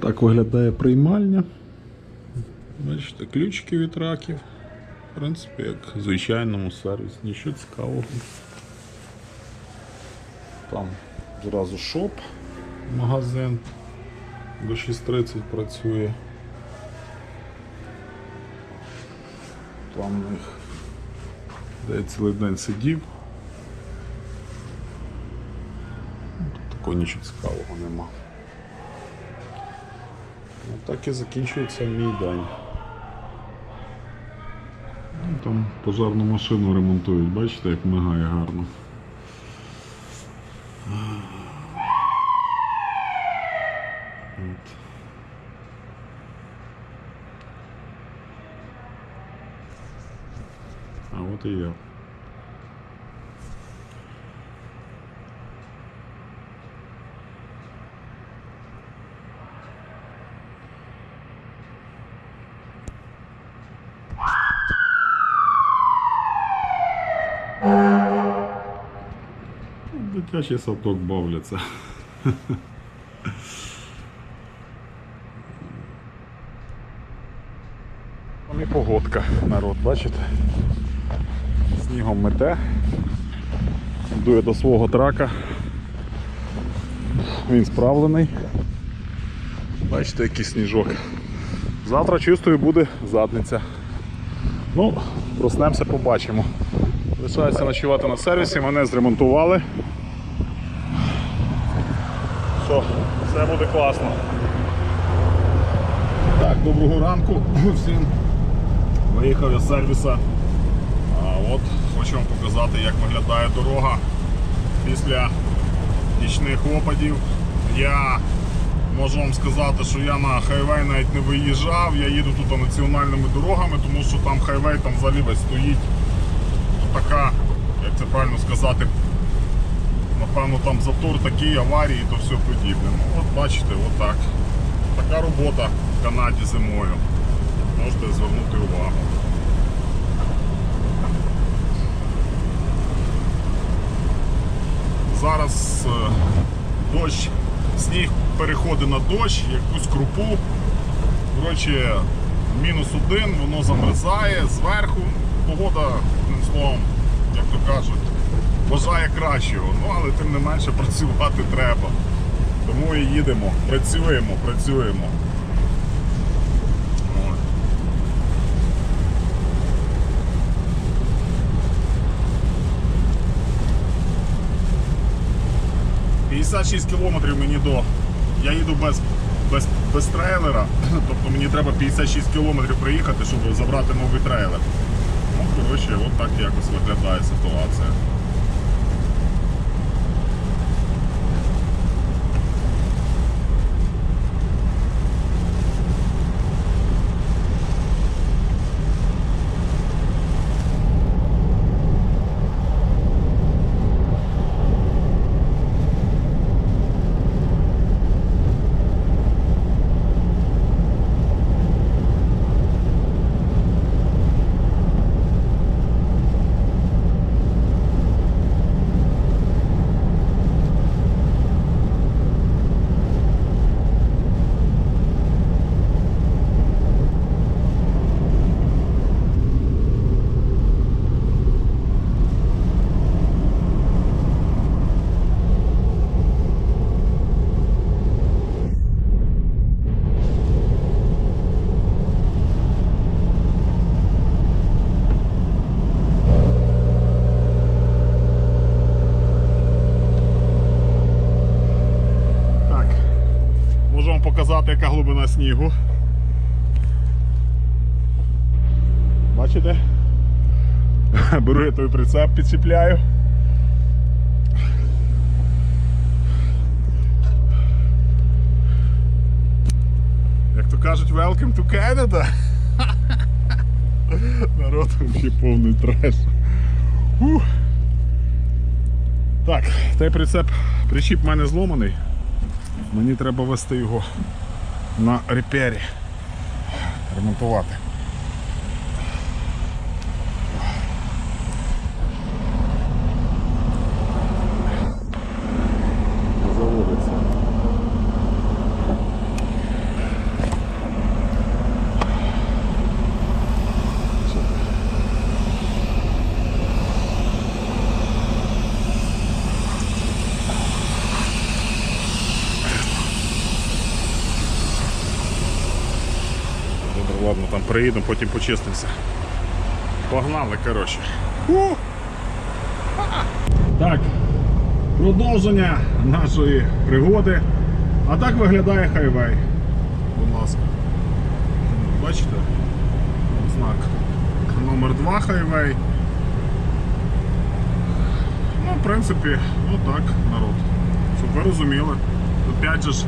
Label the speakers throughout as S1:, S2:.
S1: Так виглядає приймальня. Бачите, ключики від раків. В принципі, як в звичайному сервісі, нічого цікавого. Там зразу шоп, магазин до 6.30 працює. Там у них де я цілий день сидів. Тут такого нічого цікавого нема. Ну, так і закінчується мій день. Ну, Там пожарну машину ремонтують, бачите, як мигає гарно. От. А от і я. Дитячий садок бавляться. Там і погодка, народ, бачите? Снігом мете. Дує до свого трака. Він справлений. Бачите, який сніжок. Завтра чистою буде задниця. Ну, проснемося, побачимо. Лишається ночувати на сервісі, мене зремонтували. Все, все буде класно. Так, доброго ранку всім. Виїхав я з сервіса. А от хочу вам показати, як виглядає дорога після нічних опадів. Я можу вам сказати, що я на хайвей навіть не виїжджав, я їду тут національними дорогами, тому що там хайвей там взагалі весь стоїть. Така, як це правильно сказати, напевно там затор такий, аварії то все подібне. Ну от бачите, отак. Така робота в Канаді зимою. Можете звернути увагу. Зараз е, дощ, сніг переходить на дощ, якусь крупу. Коротше, мінус один, воно замерзає зверху. Погода, одним словом, як то кажуть, бажає кращого. Ну, але тим не менше працювати треба. Тому і їдемо, працюємо, працюємо. От. «56 кілометрів мені до. Я їду без, без, без трейлера, тобто мені треба 56 кілометрів приїхати, щоб забрати новий трейлер. Ну, коротше, от так якось виглядає ситуація. Так, можу вам показати, яка глибина снігу. Бачите? Беру я той прицеп, підчіпляю. Як то кажуть, welcome to Canada. Народ ще повний треш. Ух. Так, той прицеп, причіп в мене зломаний. Мені треба вести його на репері. Ремонтувати. Там приїдемо, потім почистимося. Погнали, коротше. Так, продовження нашої пригоди. А так виглядає хайвей. Будь ласка. Бачите? Знак. Номер 2 хайвей. Ну, в принципі, отак, народ. Щоб ви розуміли. Опять же е,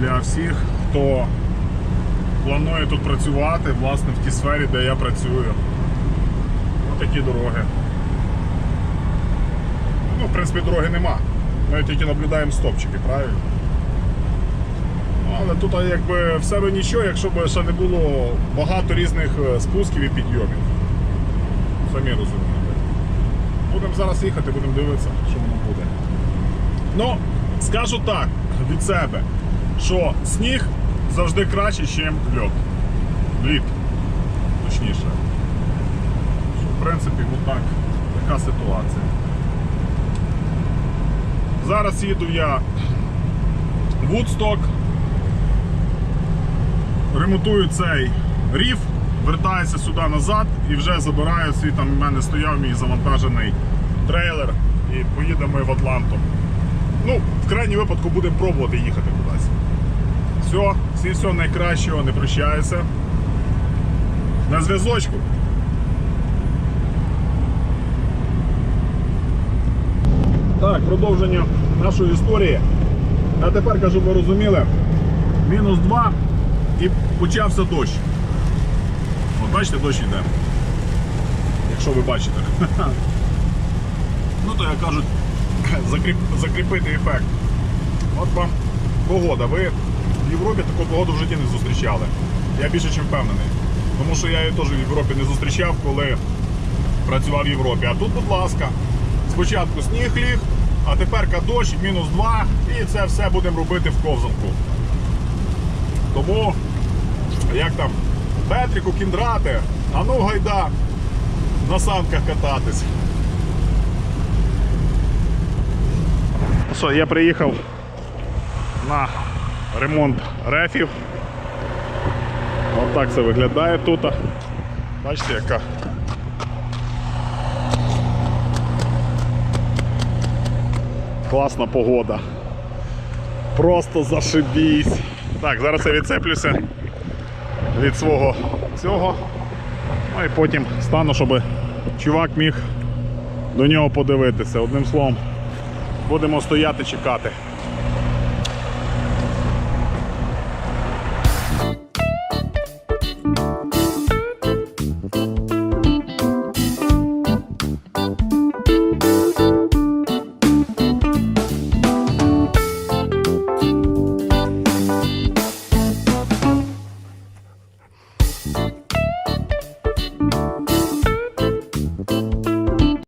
S1: для всіх, хто планує тут працювати, власне, в тій сфері, де я працюю. Ось такі дороги. Ну, в принципі, дороги нема. Ми тільки наблюдаємо стопчики, правильно? Але тут якби в себе нічого, якщо б ще не було багато різних е, спусків і підйомів. Самі розумієте. Будемо зараз їхати, будемо дивитися, що воно буде. Ну, скажу так від себе, що сніг завжди краще, ніж льод. Лід. Точніше. В принципі, отак, така ситуація. Зараз їду я в Вудсток. Ремонтую цей ріф, вертаюся сюди назад і вже забираю свій там в мене стояв мій завантажений трейлер і поїдемо в Атланту. Ну, в крайній випадку будемо пробувати їхати. Все, всі всього найкращого, не прощаюся. На зв'язочку. Так, продовження нашої історії. А тепер кажу, ви розуміли, мінус 2 і почався дощ. От бачите, дощ йде. Якщо ви бачите. Ну то як кажуть, закріп, закріпити ефект. От вам погода. Ви Європі таку погоду в житті не зустрічали. Я більше чим впевнений. Тому що я її теж в Європі не зустрічав, коли працював в Європі. А тут, будь ласка, спочатку сніг ліг, а тепер дощ, мінус 2, і це все будемо робити в ковзанку. Тому, як там, Петріку, кіндрати, а ну гайда на санках кататись. Ну Що, я приїхав на ремонт рефів. Ось так це виглядає тут. Бачите, яка класна погода. Просто зашибісь. Так, зараз я відцеплюся від свого цього. Ну і потім стану, щоб чувак міг до нього подивитися. Одним словом, будемо стояти чекати.